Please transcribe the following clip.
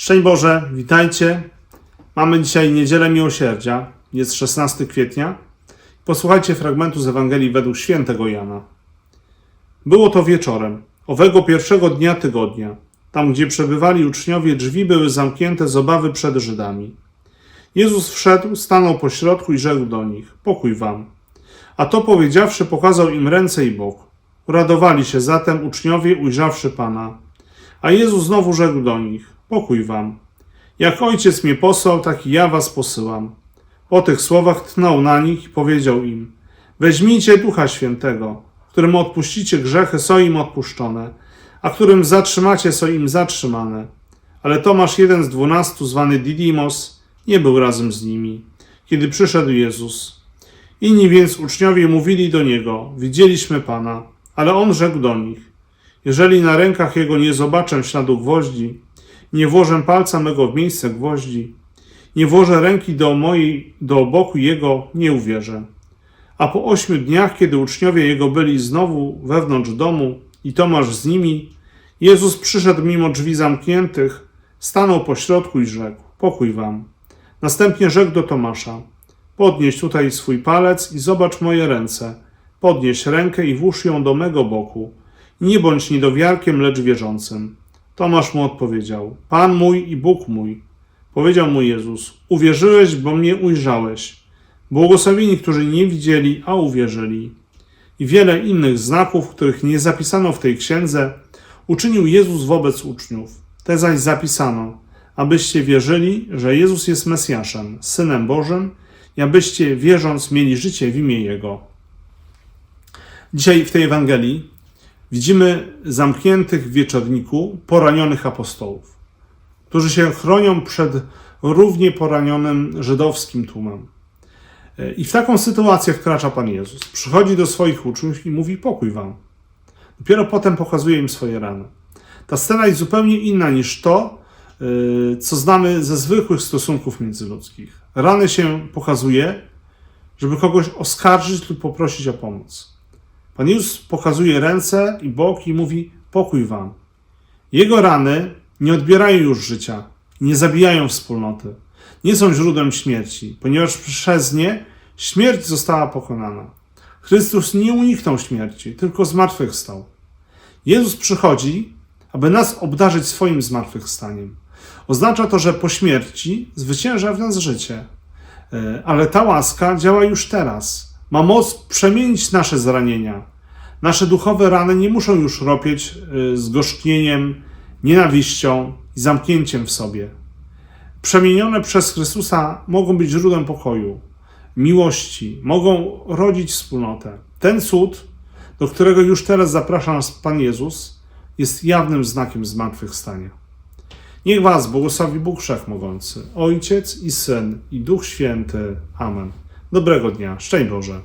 Szczęść Boże, witajcie. Mamy dzisiaj Niedzielę Miłosierdzia, jest 16 kwietnia. Posłuchajcie fragmentu z Ewangelii według świętego Jana. Było to wieczorem, owego pierwszego dnia tygodnia. Tam, gdzie przebywali uczniowie, drzwi były zamknięte z obawy przed Żydami. Jezus wszedł, stanął po środku i rzekł do nich: Pokój wam. A to powiedziawszy, pokazał im ręce i bok. Uradowali się zatem uczniowie, ujrzawszy Pana. A Jezus znowu rzekł do nich: Pokój wam. Jak ojciec mnie posłał, tak i ja was posyłam. Po tych słowach tchnął na nich i powiedział im: Weźmijcie ducha świętego, którym odpuścicie grzechy, są im odpuszczone, a którym zatrzymacie, są im zatrzymane. Ale Tomasz, jeden z dwunastu, zwany Didymos, nie był razem z nimi, kiedy przyszedł Jezus. Inni więc uczniowie mówili do niego: Widzieliśmy Pana, ale on rzekł do nich: Jeżeli na rękach jego nie zobaczę śladu gwoździ, nie włożę palca mego w miejsce gwoździ, nie włożę ręki do mojej, do boku jego, nie uwierzę. A po ośmiu dniach, kiedy uczniowie jego byli znowu wewnątrz domu i Tomasz z nimi, Jezus przyszedł mimo drzwi zamkniętych, stanął po środku i rzekł: Pokój wam. Następnie rzekł do Tomasza: Podnieś tutaj swój palec i zobacz moje ręce. Podnieś rękę i włóż ją do mego boku. Nie bądź niedowiarkiem, lecz wierzącym. Tomasz mu odpowiedział: Pan mój i Bóg mój. Powiedział mu Jezus: Uwierzyłeś, bo mnie ujrzałeś. Błogosławieni, którzy nie widzieli, a uwierzyli. I wiele innych znaków, których nie zapisano w tej księdze, uczynił Jezus wobec uczniów. Te zaś zapisano, abyście wierzyli, że Jezus jest Mesjaszem, Synem Bożym, i abyście wierząc mieli życie w imię Jego. Dzisiaj w tej Ewangelii widzimy zamkniętych w wieczorniku poranionych apostołów, którzy się chronią przed równie poranionym żydowskim tłumem. I w taką sytuację wkracza Pan Jezus. Przychodzi do swoich uczniów i mówi: Pokój wam. Dopiero potem pokazuje im swoje rany. Ta scena jest zupełnie inna niż to, yy, co znamy ze zwykłych stosunków międzyludzkich. Rany się pokazuje, żeby kogoś oskarżyć lub poprosić o pomoc. Pan Jezus pokazuje ręce i boki i mówi: Pokój wam. Jego rany nie odbierają już życia, nie zabijają wspólnoty, nie są źródłem śmierci, ponieważ przez nie śmierć została pokonana. Chrystus nie uniknął śmierci, tylko zmartwychwstał. Jezus przychodzi, aby nas obdarzyć swoim zmartwychwstaniem. Oznacza to, że po śmierci zwycięża w nas życie. E, Ale ta łaska działa już teraz. Ma moc przemienić nasze zranienia. Nasze duchowe rany nie muszą już ropieć e, z gorzknieniem, nienawiścią i zamknięciem w sobie. Przemienione przez Chrystusa mogą być źródłem pokoju, miłości, mogą rodzić wspólnotę. Ten cud, do którego już teraz zaprasza nas Pan Jezus, jest jawnym znakiem zmartwychwstania. Niech Was błogosławi Bóg Wszechmogący, Ojciec i Syn i Duch Święty. Amen. Dobrego dnia. Szczęść Boże.